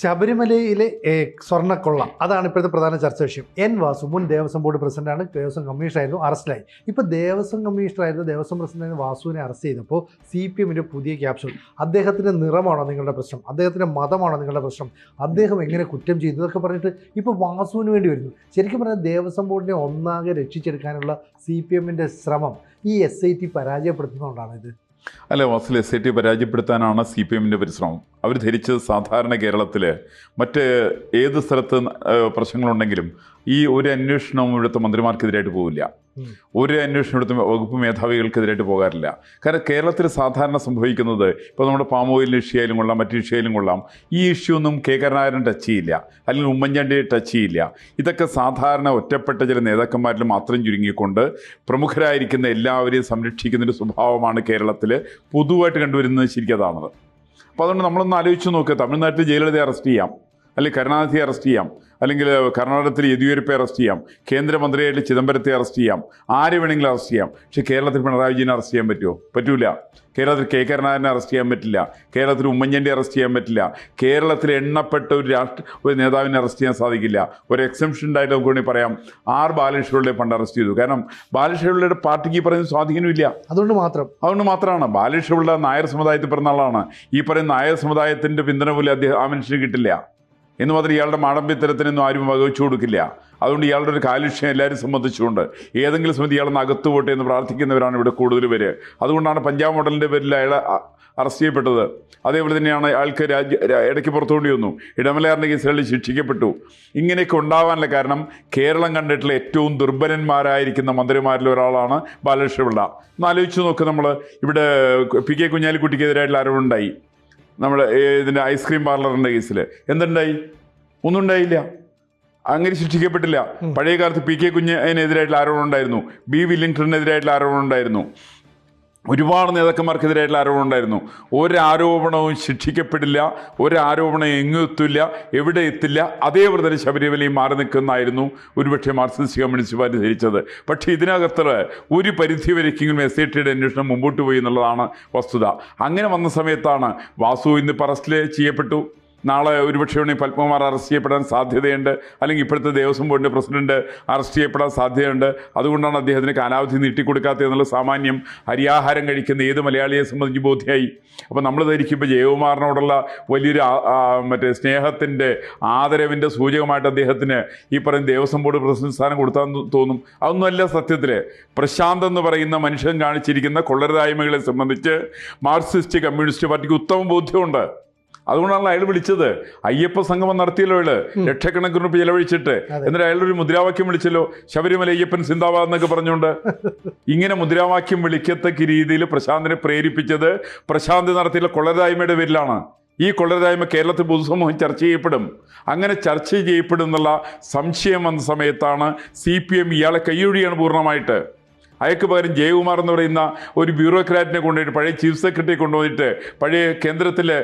ശബരിമലയിലെ സ്വർണക്കൊള്ള. അതാണ് ഇപ്പോഴത്തെ പ്രധാന ചർച്ച വിഷയം. എൻ വാസു മുൻ ദേവസ്വം ബോർഡ് പ്രസിഡന്റാണ് ദേവസ്വം കമ്മീഷണറായിരുന്നു അറസ്റ്റിലായി. ഇപ്പോൾ ദേവസ്വം കമ്മീഷണറായിരുന്ന ദേവസ്വം പ്രസിഡന്റ് വാസുവിനെ അറസ്റ്റ് ചെയ്തപ്പോൾ സി പി എമ്മിന്റെ പുതിയ ക്യാപ്ഷൻ അദ്ദേഹത്തിന്റെ നിറമാണോ നിങ്ങളുടെ പ്രശ്നം? അദ്ദേഹത്തിന്റെ മതമാണോ നിങ്ങളുടെ പ്രശ്നം? അദ്ദേഹം എങ്ങനെ കുറ്റം ചെയ്തു? ഇതൊക്കെ പറഞ്ഞിട്ട് ഇപ്പോൾ വാസുവിന് വേണ്ടി വരുന്നു. ശരിക്കും പറഞ്ഞാൽ ദേവസ്വം ബോർഡിനെ ഒന്നാകെ രക്ഷിച്ചെടുക്കാനുള്ള സി പി എമ്മിന്റെ ശ്രമം ഈ എസ് ഐ ടി പരാജയപ്പെടുത്തുന്നതുകൊണ്ടാണ് ഇത്. അല്ല വാസിൽ എസ് ഐ ടി പരാജയപ്പെടുത്താനാണ് സി പി എമ്മിന്റെ പരിശ്രമം. അവർ ധരിച്ചത് സാധാരണ കേരളത്തിൽ മറ്റ് ഏത് സ്ഥലത്ത് പ്രശ്നങ്ങളുണ്ടെങ്കിലും ഈ ഒരു അന്വേഷണവും ഇവിടുത്തെ മന്ത്രിമാർക്കെതിരായിട്ട് പോവില്ല. ഒരു അന്വേഷണം ഇവിടുത്തെ വകുപ്പ് മേധാവികൾക്കെതിരായിട്ട് പോകാറില്ല. കാരണം കേരളത്തിൽ സാധാരണ സംഭവിക്കുന്നത് ഇപ്പോൾ നമ്മുടെ പാം ഓയിൽ ഇഷ്യൂ ആയാലും കൊള്ളാം മറ്റു ഇഷ്യൂ ആയാലും കൊള്ളാം. ഈ ഇഷ്യൂ ഒന്നും കെ കരുണാകരൻ ടച്ച് ചെയ്യില്ല. അല്ലെങ്കിൽ ഉമ്മൻചാണ്ടിയെ ടച്ച് ചെയ്യില്ല. ഇതൊക്കെ സാധാരണ ഒറ്റപ്പെട്ട ചില നേതാക്കന്മാരിൽ മാത്രം ചുരുങ്ങിക്കൊണ്ട് പ്രമുഖരായിരിക്കുന്ന എല്ലാവരെയും സംരക്ഷിക്കുന്ന ഒരു സ്വഭാവമാണ് കേരളത്തിൽ പൊതുവായിട്ട് കണ്ടുവരുന്നത് ശരിക്കും അതാണത്. അപ്പോൾ അതുകൊണ്ട് നമ്മളൊന്ന് ആലോചിച്ച് നോക്കുക തമിഴ്നാട്ടിൽ ജയിലളിതയെ അറസ്റ്റ് ചെയ്യാം. അല്ലെങ്കിൽ കരുണാനിധിയെ അറസ്റ്റ് ചെയ്യാം. അല്ലെങ്കിൽ കർണാടകത്തിൽ യെദ്യൂരപ്പയെ അറസ്റ്റ് ചെയ്യാം. കേന്ദ്രമന്ത്രിയായിട്ട് ചിദംബരത്തെ അറസ്റ്റ് ചെയ്യാം. ആരെ വേണമെങ്കിലും അറസ്റ്റ് ചെയ്യാം. പക്ഷേ കേരളത്തിൽ പിണറായി വിജയനെ അറസ്റ്റ് ചെയ്യാൻ പറ്റുമോ? പറ്റൂല. കേരളത്തിൽ കെ കരുണാകരനെ അറസ്റ്റ് ചെയ്യാൻ പറ്റില്ല. കേരളത്തിൽ ഉമ്മൻചാണ്ടി അറസ്റ്റ് ചെയ്യാൻ പറ്റില്ല. കേരളത്തിൽ എണ്ണപ്പെട്ട ഒരു രാഷ്ട്ര ഒരു നേതാവിനെ അറസ്റ്റ് ചെയ്യാൻ സാധിക്കില്ല. ഒരു എക്സംഷൻ ഉണ്ടായിട്ട് നമുക്ക് വേണമെങ്കിൽ പറയാം. ആർ ബാലകൃഷ്ണപിള്ളയെ പണ്ട് അറസ്റ്റ് ചെയ്തു. കാരണം ബാലകൃഷ്ണപിള്ളയുടെ പാർട്ടിക്ക് ഈ പറയുന്ന സ്വാധീനമില്ല അതുകൊണ്ട് മാത്രം. അതുകൊണ്ട് മാത്രമാണ്. ബാലകൃഷ്ണപിള്ള നായർ സമുദായത്തിൽ പിറന്ന ആളാണ്. ഈ പറയുന്ന നായർ സമുദായത്തിന്റെ പിന്തുണ പോലും അദ്ദേഹം ആ മനുഷ്യന് കിട്ടില്ല. എന്ന് മാത്രം ഇയാളുടെ മാടമ്പിത്തരത്തിനൊന്നും ആരും വകവെച്ചു കൊടുക്കില്ല. അതുകൊണ്ട് ഇയാളുടെ ഒരു കാലുഷ്യം എല്ലാവരും സംബന്ധിച്ചുകൊണ്ട് ഏതെങ്കിലും സമയത്ത് ഇയാളൊന്ന് അകത്തു പോട്ടെ എന്ന് പ്രാർത്ഥിക്കുന്നവരാണ് ഇവിടെ കൂടുതൽ പേര്. അതുകൊണ്ടാണ് പഞ്ചാബ് മോഡലിന്റെ പേരിൽ അയാളെ അറസ്റ്റ് ചെയ്യപ്പെട്ടത്. അതേപോലെ തന്നെയാണ് അയാൾക്ക് രാജ്യ ഇടയ്ക്ക് പുറത്തുകൊണ്ടി വന്നു ഇടമലയാറിന്റെ കേസുകളിൽ ശിക്ഷിക്കപ്പെട്ടു. ഇങ്ങനെയൊക്കെ ഉണ്ടാവാനുള്ള കാരണം കേരളം കണ്ടിട്ടുള്ള ഏറ്റവും ദുർബലന്മാരായിരിക്കുന്ന മന്ത്രിമാരിൽ ഒരാളാണ് ബാലകൃഷ്ണപിള്ള. ഒന്ന് ആലോചിച്ച് നോക്ക് നമ്മൾ ഇവിടെ പി കെ കുഞ്ഞാലിക്കുട്ടിക്കെതിരായിട്ടുള്ള ആരോപണമുണ്ടായി. നമ്മുടെ ഇതിന്റെ ഐസ്ക്രീം പാർലറിന്റെ കേസിൽ എന്തുണ്ടായി? ഒന്നും ഉണ്ടായില്ല. അങ്ങനെ ശിക്ഷിക്കപ്പെട്ടില്ല. പഴയ കാലത്ത് പി കെ കുഞ്ഞിനെതിരായിട്ടുള്ള ആരോപണം ഉണ്ടായിരുന്നു ബി വില്ലിംഗ്ടണിനെതിരായിട്ടുള്ള ആരോപണം ഉണ്ടായിരുന്നു ഒരുപാട് നേതാക്കന്മാർക്കെതിരായിട്ടുള്ള ആരോപണം ഉണ്ടായിരുന്നു. ഒരാരോപണവും ശിക്ഷിക്കപ്പെടില്ല ഒരാരോപണം എങ്ങും എത്തില്ല എവിടെ എത്തില്ല അതേപോലെ തന്നെ ശബരിമലയും മാറി നിൽക്കുന്നതായിരുന്നു ഒരുപക്ഷെ മാർക്സിസ്റ്റ് കമ്മ്യൂണിസ്റ്റ് പാർട്ടി ധരിച്ചത്. പക്ഷേ ഇതിനകത്ത് ഒരു പരിധി വരയ്ക്കെങ്കിലും എസ് ഐ ടിയുടെ അന്വേഷണം മുമ്പോട്ട് പോയി എന്നുള്ളതാണ് വസ്തുത. അങ്ങനെ വന്ന സമയത്താണ് വാസു ഇന്ന് പറസ്റ്റിൽ ചെയ്യപ്പെട്ടു. നാളെ ഒരുപക്ഷെ വേണമെങ്കിൽ പത്മകുമാർ അറസ്റ്റ് ചെയ്യപ്പെടാൻ സാധ്യതയുണ്ട്. അല്ലെങ്കിൽ ഇപ്പോഴത്തെ ദേവസ്വം ബോർഡിന്റെ പ്രസിഡന്റ് അറസ്റ്റ് ചെയ്യപ്പെടാൻ സാധ്യതയുണ്ട്. അതുകൊണ്ടാണ് അദ്ദേഹത്തിന് കാലാവധി നീട്ടിക്കൊടുക്കാത്തത് എന്നുള്ള സാമാന്യം അരിയാഹാരം കഴിക്കുന്ന ഏത് മലയാളിയെ സംബന്ധിച്ച് ബോധ്യമായി അപ്പോൾ നമ്മൾ ധരിക്കുമ്പോൾ ജയകുമാറിനോടുള്ള വലിയൊരു മറ്റേ സ്നേഹത്തിന്റെ ആദരവിന്റെ സൂചകമായിട്ട് അദ്ദേഹത്തിന് ഈ പറയുന്ന ദേവസ്വം ബോർഡ് പ്രസിഡന്റ് സ്ഥാനം കൊടുത്താന്ന് തോന്നും. അതൊന്നുമല്ല സത്യത്തിൽ പ്രശാന്ത് എന്ന് പറയുന്ന മനുഷ്യൻ കാണിച്ചിരിക്കുന്ന കൊള്ളരുതായ്മകളെ സംബന്ധിച്ച് മാർക്സിസ്റ്റ് കമ്മ്യൂണിസ്റ്റ് പാർട്ടിക്ക് ഉത്തമ ബോധ്യമുണ്ട്. അതുകൊണ്ടാണ് അയാൾ വിളിച്ചത്. അയ്യപ്പ സംഗമം നടത്തിയല്ലോ അയാൾ. ലക്ഷക്കണക്കിന് രൂപ ചെലവഴിച്ചിട്ട്. എന്നിട്ട് അയാളൊരു മുദ്രാവാക്യം വിളിച്ചല്ലോ. ശബരിമല അയ്യപ്പൻ സിന്ദാബാദ് എന്നൊക്കെ പറഞ്ഞുകൊണ്ട്. ഇങ്ങനെ മുദ്രാവാക്യം വിളിക്കത്തക്ക രീതിയിൽ പ്രശാന്തിനെ പ്രേരിപ്പിച്ചത് പ്രശാന്ത് നടത്തിയുള്ള കൊള്ളരായ്മയുടെ പേരിലാണ്. ഈ കൊള്ളരായ്മ കേരളത്തിൽ പൊതുസമൂഹം ചർച്ച ചെയ്യപ്പെടും. അങ്ങനെ ചർച്ച ചെയ്യപ്പെടും എന്നുള്ള സംശയം വന്ന സമയത്താണ് സി പി എം ഇയാളെ കൈയൊഴിയാണ് പൂർണമായിട്ട്. അയക്ക് പകരം ജയകുമാർ എന്ന് പറയുന്ന ഒരു ബ്യൂറോക്രാറ്റിനെ കൊണ്ടുപോയിട്ട് പഴയ ചീഫ് സെക്രട്ടറി കൊണ്ടുപോയിട്ട് പഴയ കേന്ദ്രത്തിലെ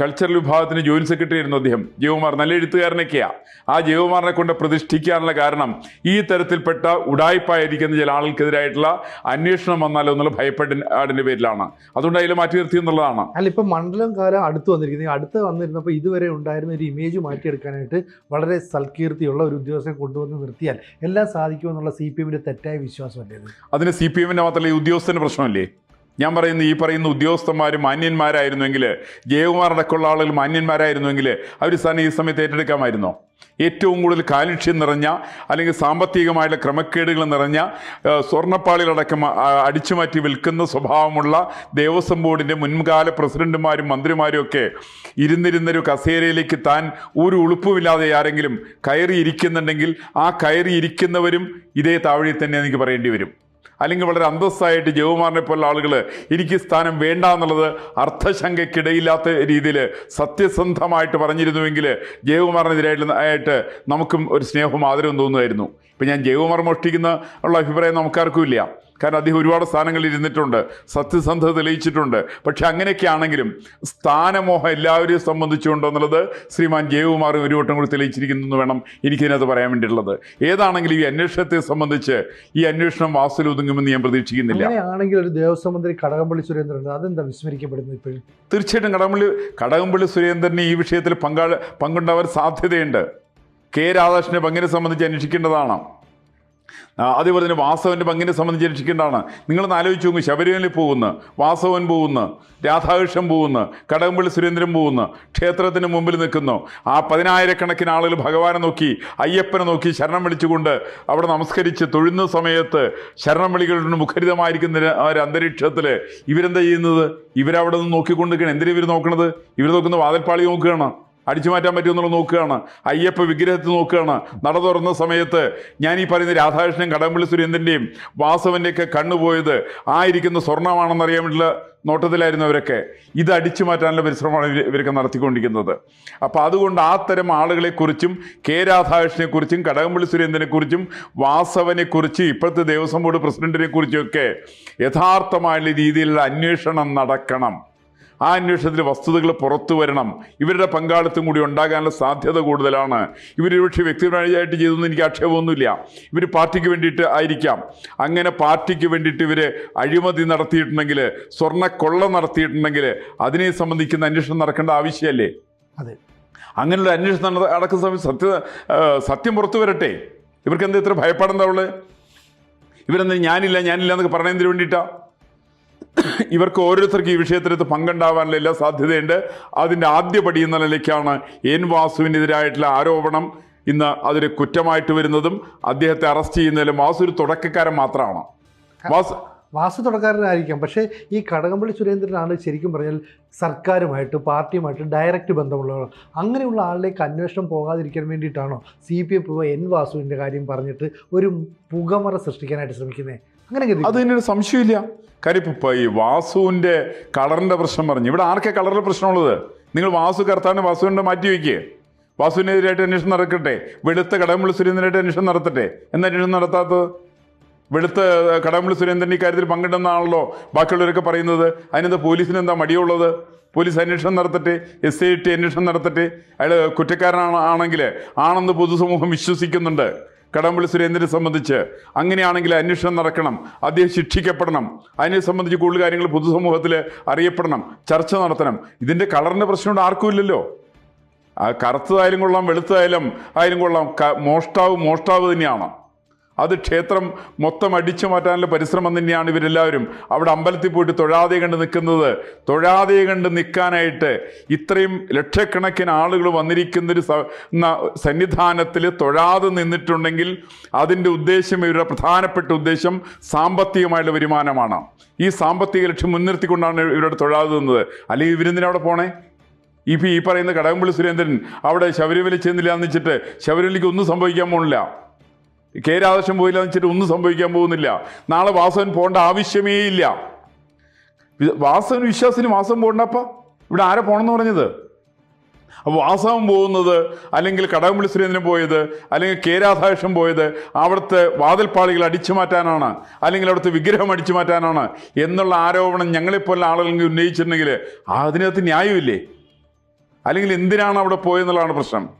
കൾച്ചറൽ വിഭാഗത്തിന് ജോയിന്റ് സെക്രട്ടറി ആയിരുന്നു അദ്ദേഹം. ജയകുമാർ നല്ല എഴുത്തുകാരനൊക്കെയാണ് ആ ജയകുമാറിനെ കൊണ്ട് പ്രതിഷ്ഠിക്കാനുള്ള കാരണം ഈ തരത്തിൽപ്പെട്ട ഉടായ്പായിരിക്കുന്ന ചില ആൾക്കെതിരായിട്ടുള്ള അന്വേഷണം വന്നാലോ എന്നുള്ള ഭയപ്പെട്ട ആടിന്റെ പേരിലാണ്. അതുകൊണ്ട് അതിൽ മാറ്റി നിർത്തി എന്നുള്ളതാണ്. അല്ല ഇപ്പം മണ്ഡലം കാലം അടുത്ത് വന്നിരിക്കുന്നത് അടുത്ത് വന്നിരുന്നപ്പോൾ ഇതുവരെ ഉണ്ടായിരുന്ന ഒരു ഇമേജ് മാറ്റിയെടുക്കാനായിട്ട് വളരെ സൽകീർത്തിയുള്ള ഒരു ഉദ്യോഗസ്ഥനെ കൊണ്ടുവന്ന് നിർത്തിയാൽ എല്ലാം സാധിക്കുമെന്നുള്ള സി പി എമ്മിന്റെ തെറ്റായ വിശ്വാസമല്ലേ അതിന് സി പി എമ്മിന്റെ മാത്രമല്ല ഉദ്യോഗസ്ഥന്റെ പ്രശ്നമല്ലേ? ഞാൻ പറയുന്ന ഈ പറയുന്ന ഉദ്യോഗസ്ഥന്മാർ മാന്യന്മാരായിരുന്നുവെങ്കിൽ ജയകുമാറടക്കമുള്ള ആളുകൾ മാന്യന്മാരായിരുന്നുവെങ്കിൽ അവർ സ്ഥാനം ഈ സമയത്ത് ഏറ്റെടുക്കാമായിരുന്നോ? ഏറ്റവും കൂടുതൽ കാലുഷ്യം നിറഞ്ഞ അല്ലെങ്കിൽ സാമ്പത്തികമായുള്ള ക്രമക്കേടുകൾ നിറഞ്ഞ സ്വർണപ്പാളികളടക്കം അടിച്ചുമാറ്റി വിൽക്കുന്ന സ്വഭാവമുള്ള ദേവസ്വം ബോർഡിന്റെ മുൻകാല പ്രസിഡന്റുമാരും മന്ത്രിമാരും ഒക്കെ ഇരുന്നിരുന്നൊരു കസേരയിലേക്ക് താൻ ഒരു ഉളുപ്പുമില്ലാതെ ആരെങ്കിലും കയറി ഇരിക്കുന്നുണ്ടെങ്കിൽ ആ കയറി ഇരിക്കുന്നവരും ഇതേ താവഴി തന്നെ എനിക്ക് പറയേണ്ടി വരും. അല്ലെങ്കിൽ വളരെ അന്തസ്സായിട്ട് ജയകുമാറിനെ പോലുള്ള ആളുകൾ എനിക്ക് സ്ഥാനം വേണ്ട എന്നുള്ളത് അർത്ഥശങ്കയ്ക്കിടയില്ലാത്ത രീതിയിൽ സത്യസന്ധമായിട്ട് പറഞ്ഞിരുന്നുവെങ്കിൽ ജയകുമാറിനെതിരായിട്ട് നമുക്കും ഒരു സ്നേഹവും ആദരവും തോന്നുമായിരുന്നു. ഇപ്പം ഞാൻ ജയകുമാർ മോഷ്ടിക്കുന്ന ഉള്ള അഭിപ്രായം നമുക്കാർക്കും ഇല്ല. കാരണം അദ്ദേഹം ഒരുപാട് സ്ഥാനങ്ങളിൽ ഇരുന്നിട്ടുണ്ട് സത്യസന്ധത തെളിയിച്ചിട്ടുണ്ട്. പക്ഷെ അങ്ങനെയൊക്കെ ആണെങ്കിലും സ്ഥാനമോഹം എല്ലാവരെയും സംബന്ധിച്ചുകൊണ്ടോ എന്നുള്ളത് ശ്രീമാൻ ജയകുമാർ ഒരു വട്ടം കൂടി തെളിയിച്ചിരിക്കുന്നു എന്ന് വേണം എനിക്കിതിനകത്ത് പറയാൻ വേണ്ടിയിട്ടുള്ളത്. ഏതാണെങ്കിലും ഈ അന്വേഷണത്തെ സംബന്ധിച്ച് ഈ അന്വേഷണം വാസൽ ഒതുങ്ങുമെന്ന് ഞാൻ പ്രതീക്ഷിക്കുന്നില്ല. ഒരു ദേവസ്വം മന്ത്രി കടകംപള്ളി സുരേന്ദ്രൻ അതെന്താ വിസ്മരിക്കപ്പെടുന്നത് ഇപ്പോഴും? തീർച്ചയായിട്ടും കടകംപള്ളി കടകംപള്ളി സുരേന്ദ്രന് ഈ വിഷയത്തിൽ പങ്കാ പങ്കുണ്ടാവാൻ സാധ്യതയുണ്ട്. കെ രാധാകൃഷ്ണനെ പങ്കിനെ സംബന്ധിച്ച് അന്വേഷിക്കേണ്ടതാണ്? അതേപോലെ തന്നെ വാസവന്റെ പങ്കിനെ സംബന്ധിച്ച് രക്ഷിക്കേണ്ടതാണ് നിങ്ങളൊന്ന് ആലോചിച്ച് നോക്കും ശബരിമലയിൽ പോകുന്ന വാസവൻ പോകുന്ന രാധാകൃഷ്ണൻ പോകുന്ന കടകംപള്ളി സുരേന്ദ്രൻ പോകുന്ന ക്ഷേത്രത്തിന് മുമ്പിൽ നിൽക്കുന്നു. ആ പതിനായിരക്കണക്കിന് ആളുകൾ ഭഗവാനെ നോക്കി അയ്യപ്പനെ നോക്കി ശരണം വിളിച്ചുകൊണ്ട് അവിടെ നമസ്കരിച്ച് തൊഴുന്ന സമയത്ത് ശരണം വിളികളുടെ മുഖരിതമായിരിക്കുന്ന ഒരു- അന്തരീക്ഷത്തിൽ ഇവരെന്താ ചെയ്യുന്നത്? ഇവരവിടെ നിന്ന് നോക്കിക്കൊണ്ടിരിക്കണം എന്തിനാണ് എന്തിനാ ഇവർ നോക്കണത്? ഇവർ നോക്കുന്ന വാതിൽപ്പാളി നോക്കുകയാണ്. അടിച്ചു മാറ്റാൻ പറ്റുമെന്നുള്ളത് നോക്കുകയാണ്. അയ്യപ്പ വിഗ്രഹത്തിൽ നോക്കുകയാണ്. നട തുറന്ന സമയത്ത് ഞാൻ ഈ പറയുന്ന രാധാകൃഷ്ണൻ കടമ്പള്ളി സുരേന്ദ്രന്റെയും വാസവന്റെയൊക്കെ കണ്ണുപോയത് ആ ഇരിക്കുന്ന സ്വർണമാണെന്ന് അറിയാൻ വേണ്ടിയുള്ള നോട്ടത്തിലായിരുന്നു അവരൊക്കെ. ഇത് അടിച്ചു മാറ്റാനുള്ള പരിശ്രമമാണ് ഇവരൊക്കെ നടത്തിക്കൊണ്ടിരിക്കുന്നത്. അപ്പോൾ അതുകൊണ്ട് ആ തരം ആളുകളെക്കുറിച്ചും കെ രാധാകൃഷ്ണനെക്കുറിച്ചും കടകംപള്ളി സുരേന്ദ്രനെക്കുറിച്ചും വാസവനെക്കുറിച്ച് ഇപ്പോഴത്തെ ദേവസ്വം ബോർഡ് പ്രസിഡന്റിനെ ഒക്കെ യഥാർത്ഥമായുള്ള രീതിയിലുള്ള അന്വേഷണം നടക്കണം. ആ അന്വേഷണത്തിൽ വസ്തുതകൾ പുറത്തു വരണം. ഇവരുടെ പങ്കാളിത്തം കൂടി ഉണ്ടാകാനുള്ള സാധ്യത കൂടുതലാണ്. ഇവർ പക്ഷേ വ്യക്തിപരമായിട്ട് ചെയ്തതെന്ന് എനിക്ക് ആക്ഷേപമൊന്നുമില്ല. ഇവർ പാർട്ടിക്ക് വേണ്ടിയിട്ട് ആയിരിക്കാം. അങ്ങനെ പാർട്ടിക്ക് വേണ്ടിയിട്ട് ഇവർ അഴിമതി നടത്തിയിട്ടുണ്ടെങ്കിൽ സ്വർണക്കൊള്ള നടത്തിയിട്ടുണ്ടെങ്കിൽ അതിനെ സംബന്ധിക്കുന്ന അന്വേഷണം നടക്കേണ്ട ആവശ്യമല്ലേ? അതെ. അങ്ങനെയുള്ള അന്വേഷണം നട- നടക്കുന്ന സമയത്ത് സത്യ സത്യം പുറത്തു വരട്ടെ. ഇവർക്ക് എന്താ ഇത്ര ഭയപ്പാടെന്താ ഉള്ളത് ഇവരെന്താ ഞാനില്ല ഞാനില്ല എന്നൊക്കെ പറയുന്നതിന് വേണ്ടിയിട്ടാ? ഇവർക്ക് ഓരോരുത്തർക്കും ഈ വിഷയത്തിനകത്ത് പങ്കുണ്ടാവാനുള്ള എല്ലാ സാധ്യതയുണ്ട്. അതിന്റെ ആദ്യപടി എന്ന നിലയ്ക്കാണ് എൻ വാസുവിനെതിരായിട്ടുള്ള ആരോപണം ഇന്ന് അതൊരു കുറ്റമായിട്ട് വരുന്നതും അദ്ദേഹത്തെ അറസ്റ്റ് ചെയ്യുന്നതിലും വാസു ഒരു തുടക്കക്കാരൻ മാത്രമാണ്. വാസു വാസു തുടക്കാരനായിരിക്കാം പക്ഷേ ഈ കടകംപള്ളി സുരേന്ദ്രനാണ് ശരിക്കും പറഞ്ഞാൽ സർക്കാരുമായിട്ട് പാർട്ടിയുമായിട്ട് ഡയറക്റ്റ് ബന്ധമുള്ളവർ. അങ്ങനെയുള്ള ആളിലേക്ക് അന്വേഷണം പോകാതിരിക്കാൻ വേണ്ടിയിട്ടാണോ സി പി എം എൻ വാസുവിന്റെ കാര്യം പറഞ്ഞിട്ട് ഒരു പുകമറ സൃഷ്ടിക്കാനായിട്ട് ശ്രമിക്കുന്നത് അങ്ങനെ അത് തന്നെയൊരു സംശയമില്ല. കാര്യം ഈ വാസുവിന്റെ കളറിന്റെ പ്രശ്നം പറഞ്ഞു. ഇവിടെ ആർക്കെ കളറിന്റെ പ്രശ്നമുള്ളത്? നിങ്ങൾ വാസു കർത്താവിനെ വാസുവിനെ മാറ്റി വയ്ക്കുക വാസുവിനെതിരായിട്ട് അന്വേഷണം നടക്കട്ടെ. വെളുത്ത കടകംപള്ളി സുരേന്ദ്രനായിട്ട് അന്വേഷണം നടത്തട്ടെ. എന്ന അന്വേഷണം നടത്താത്തത്? വെളുത്ത കടകംപള്ളി സുരേന്ദ്രൻ ഈ കാര്യത്തിൽ പങ്കിടുന്നതാണല്ലോ ബാക്കിയുള്ളവരൊക്കെ പറയുന്നത്. അതിനെന്താ പോലീസിന് എന്താ മടിയുള്ളത്? പോലീസ് അന്വേഷണം നടത്തട്ടെ. എസ് ഐ ടി അന്വേഷണം നടത്തട്ടെ. അയാൾ കുറ്റക്കാരനാണ് ആണെങ്കിൽ ആണെന്ന് പൊതുസമൂഹം വിശ്വസിക്കുന്നുണ്ട്. കടകംപള്ളി സുരേന്ദ്രനെ സംബന്ധിച്ച്? അങ്ങനെയാണെങ്കിൽ അന്വേഷണം നടക്കണം. അദ്ദേഹം ശിക്ഷിക്കപ്പെടണം. അതിനെ സംബന്ധിച്ച് കൂടുതൽ കാര്യങ്ങൾ പൊതുസമൂഹത്തിൽ അറിയപ്പെടണം. ചർച്ച നടത്തണം. ഇതിന്റെ കളറിന്റെ പ്രശ്നം ആർക്കും ഇല്ലല്ലോ കറുത്തതായാലും കൊള്ളാം വെളുത്തതായാലും ആയാലും കൊള്ളാം. മോഷ്ടാവ് മോഷ്ടാവ് തന്നെയാണ്. അത് ക്ഷേത്രം മൊത്തം അടിച്ചു മാറ്റാനുള്ള പരിശ്രമം തന്നെയാണ് ഇവരെല്ലാവരും. അവിടെ അമ്പലത്തിൽ പോയിട്ട് തൊഴാതെ കണ്ട് നിൽക്കുന്നത് തൊഴാതെ കണ്ട് നിൽക്കാനായിട്ട് ഇത്രയും ലക്ഷക്കണക്കിന് ആളുകൾ വന്നിരിക്കുന്നൊരു സന്നിധാനത്തിൽ തൊഴാതെ നിന്നിട്ടുണ്ടെങ്കിൽ അതിന്റെ ഉദ്ദേശം ഇവരുടെ പ്രധാനപ്പെട്ട ഉദ്ദേശം സാമ്പത്തികമായുള്ള വരുമാനമാണ്. ഈ സാമ്പത്തിക ലക്ഷ്യം മുൻനിർത്തിക്കൊണ്ടാണ് ഇവരുടെ തൊഴാതെ നിന്നത്. അല്ലെങ്കിൽ ഇവരെന്തിനവിടെ പോണേ? ഇപ്പം ഈ പറയുന്ന കടകംപള്ളി സുരേന്ദ്രൻ അവിടെ ശബരിമല ചെന്നില്ല എന്ന് വെച്ചിട്ട് ശബരിമലയ്ക്ക് ഒന്നും സംഭവിക്കാൻ പോകുന്നില്ല കെ രാധാകൃഷ്ണൻ പോയില്ല വെച്ചിട്ട് ഒന്നും സംഭവിക്കാൻ പോകുന്നില്ല. നാളെ വാസവൻ പോകേണ്ട ആവശ്യമേ ഇല്ല. വാസവൻ വിശ്വാസിന് വാസവൻ പോകണ്ടപ്പ ഇവിടെ ആരെ പോകണമെന്ന് പറഞ്ഞത്? അപ്പോൾ വാസവൻ പോകുന്നത് അല്ലെങ്കിൽ കടകംപള്ളി സുരേന്ദ്രൻ പോയത് അല്ലെങ്കിൽ കെ പോയത് അവിടുത്തെ വാതിൽപ്പാളികൾ അടിച്ചു മാറ്റാനാണ് അല്ലെങ്കിൽ അവിടുത്തെ വിഗ്രഹം അടിച്ചു മാറ്റാനാണ് എന്നുള്ള ആരോപണം ഞങ്ങളെപ്പോലെ ആളുകൾ ഉന്നയിച്ചിട്ടുണ്ടെങ്കിൽ അതിനകത്ത് ന്യായമില്ലേ? അല്ലെങ്കിൽ എന്തിനാണ് അവിടെ പോയെന്നുള്ളതാണ് പ്രശ്നം.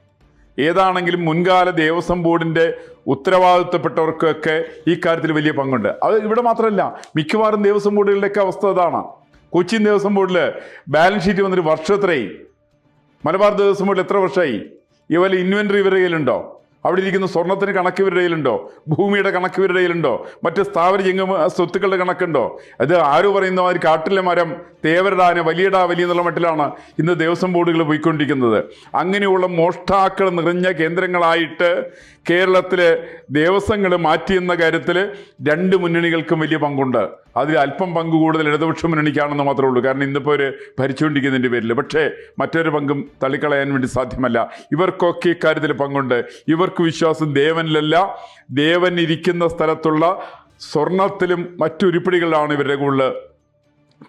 ഏതാണെങ്കിലും മുൻകാല ദേവസ്വം ബോർഡിന്റെ ഉത്തരവാദിത്തപ്പെട്ടവർക്കൊക്കെ ഈ കാര്യത്തിൽ വലിയ പങ്കുണ്ട്. അത് ഇവിടെ മാത്രമല്ല മിക്കവാറും ദേവസ്വം ബോർഡുകളുടെയൊക്കെ അവസ്ഥ അതാണ്. കൊച്ചിൻ ദേവസ്വം ബോർഡിൽ ബാലൻസ് ഷീറ്റ് വന്നിട്ട് വർഷത്രയായി മലബാർ ദേവസ്വം ബോർഡിൽ എത്ര വർഷമായി? ഇതുപോലെ ഇൻവെന്ററി ഇവരുടെ കയ്യിലുണ്ടോ? അവിടെ ഇരിക്കുന്ന സ്വർണത്തിന് കണക്ക് ഇവരുടെയിലുണ്ടോ ഭൂമിയുടെ കണക്ക് ഇവരുടെയിലുണ്ടോ മറ്റ് സ്ഥാവര ജംഗമ സ്വത്തുക്കളുടെ കണക്കുണ്ടോ? അത് ആര് പറയുന്ന? മാതിരി കാട്ടിലെ മരം തേവരടാന് വലിയടാ വലിയ എന്നുള്ള മട്ടിലാണ് ഇന്ന് ദേവസ്വം ബോർഡുകൾ പോയിക്കൊണ്ടിരിക്കുന്നത്. അങ്ങനെയുള്ള മോഷ്ടാക്കൾ നിറഞ്ഞ കേന്ദ്രങ്ങളായിട്ട് കേരളത്തിലെ ദേവസ്വങ്ങൾ മാറ്റിയെന്ന കാര്യത്തിൽ രണ്ട് മുന്നണികൾക്കും വലിയ പങ്കുണ്ട്. അതിൽ അല്പം പങ്ക് കൂടുതൽ ഇടതുപക്ഷ മുന്നണിക്കാണെന്ന് മാത്രമേ ഉള്ളൂ. കാരണം ഇന്നിപ്പോൾ ഒരു ഭരിച്ചുകൊണ്ടിരിക്കുന്നതിന്റെ പേരിൽ പക്ഷേ മറ്റൊരു പങ്കും തള്ളിക്കളയാൻ വേണ്ടി സാധ്യമല്ല. ഇവർക്കൊക്കെ ഇക്കാര്യത്തിൽ പങ്കുണ്ട്. ഇവർക്ക് വിശ്വാസം ദേവനിലല്ല. ദേവൻ ഇരിക്കുന്ന സ്ഥലത്തുള്ള സ്വർണത്തിലും മറ്റുരുപ്പടികളിലാണ് ഇവരുടെ കൂടുതൽ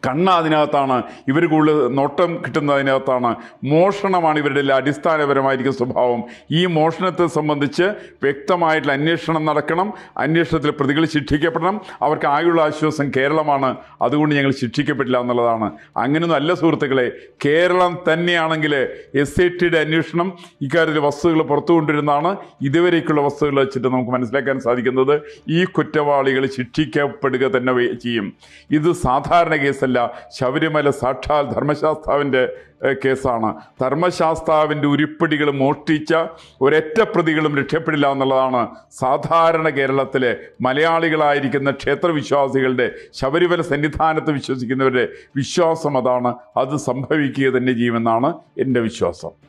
കണ്ണ് അതിനകത്താണ്. ഇവർ കൂടുതൽ നോട്ടം കിട്ടുന്നതിനകത്താണ് മോഷണമാണ് ഇവരുടെ എല്ലാം അടിസ്ഥാനപരമായിരിക്കും സ്വഭാവം. ഈ മോഷണത്തെ സംബന്ധിച്ച് വ്യക്തമായിട്ടുള്ള അന്വേഷണം നടക്കണം. അന്വേഷണത്തിൽ പ്രതികൾ ശിക്ഷിക്കപ്പെടണം. അവർക്ക് ആയുള്ള ആശ്വാസം കേരളമാണ്. അതുകൊണ്ട് ഞങ്ങൾ ശിക്ഷിക്കപ്പെട്ടില്ല എന്നുള്ളതാണ്. അങ്ങനെയൊന്നും അല്ല സുഹൃത്തുക്കളെ. കേരളം തന്നെയാണെങ്കിൽ എസ് ഐ ടിയുടെ അന്വേഷണം ഇക്കാര്യത്തിൽ വസ്തുക്കൾ പുറത്തു കൊണ്ടിരുന്നതാണ് ഇതുവരേക്കുള്ള വസ്തുക്കൾ വെച്ചിട്ട് നമുക്ക് മനസ്സിലാക്കാൻ സാധിക്കുന്നത് ഈ കുറ്റവാളികൾ ശിക്ഷിക്കപ്പെടുക തന്നെ ചെയ്യും. ഇത് സാധാരണ കേസല്ല ശബരിമല സാക്ഷാൽ ധർമ്മശാസ്താവിന്റെ കേസാണ്. ധർമ്മശാസ്താവിന്റെ ഉരുപ്പിടികൾ മോഷ്ടിച്ച ഒരൊറ്റ പ്രതികളും രക്ഷപ്പെടില്ല എന്നുള്ളതാണ് സാധാരണ കേരളത്തിലെ മലയാളികളായിരിക്കുന്ന ക്ഷേത്രവിശ്വാസികളുടെ ശബരിമല സന്നിധാനത്ത് വിശ്വസിക്കുന്നവരുടെ വിശ്വാസം അതാണ്. അത് സംഭവിക്കുക തന്നെ ചെയ്യുമെന്നാണ് എന്റെ വിശ്വാസം.